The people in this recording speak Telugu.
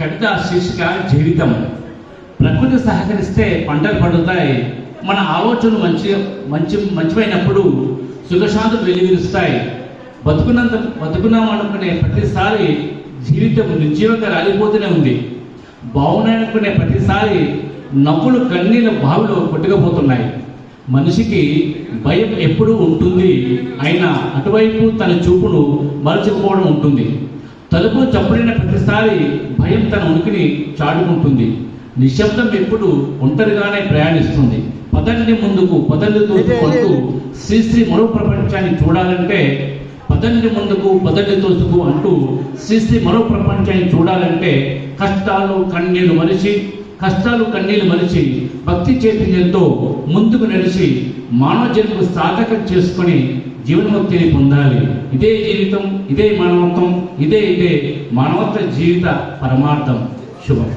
కవిత శీర్షిక జీవితం. ప్రకృతి సహకరిస్తే పంటలు పండుతాయి. మన ఆలోచనలు మంచి మంచి మంచివైనప్పుడు సుఖశాంతులు వెలువరుస్తాయి బతుకున్నంత బతుకున్నాం అనుకునే ప్రతిసారి జీవితం నిర్జీవంగా రాలిపోతూనే ఉంది. బాగున్నాయనుకునే ప్రతిసారి నవ్వులు కన్నీళ్ళ బావిలో కొట్టుకుపోతున్నాయి. మనిషికి భయం ఎప్పుడూ ఉంటుంది అయినా అటువైపు తన చూపును మరచిపోవడం ఉంటుంది. తలుపు చప్పుడైన ప్రతిసారి భయం తన ఉనికిని చాటుకుంటుంది. నిశ్శబ్దం ఎప్పుడు ఒంటరిగానే ప్రయాణిస్తుంది. పదండి ముందుకు పదండి తోసుకుంటూ శ్రీశ్రీ మరో ప్రపంచాన్ని చూడాలంటే పదండి ముందుకు పదండి తోసుకు అంటూ శ్రీశ్రీ మరో ప్రపంచాన్ని చూడాలంటే కష్టాలు కన్నీళ్ళు మనిషి కష్టాలు కన్నీళ్ళు మలిచి భక్తి చైతన్యంతో ముందుకు నడిచి మానవ జన్మకు సాధకం చేసుకొని జీవన్ముక్తిని పొందాలి. ఇదే జీవితం ఇదే మానవత్వం ఇదే ఇదే మానవత్వ జీవిత పరమార్థం. శుభం.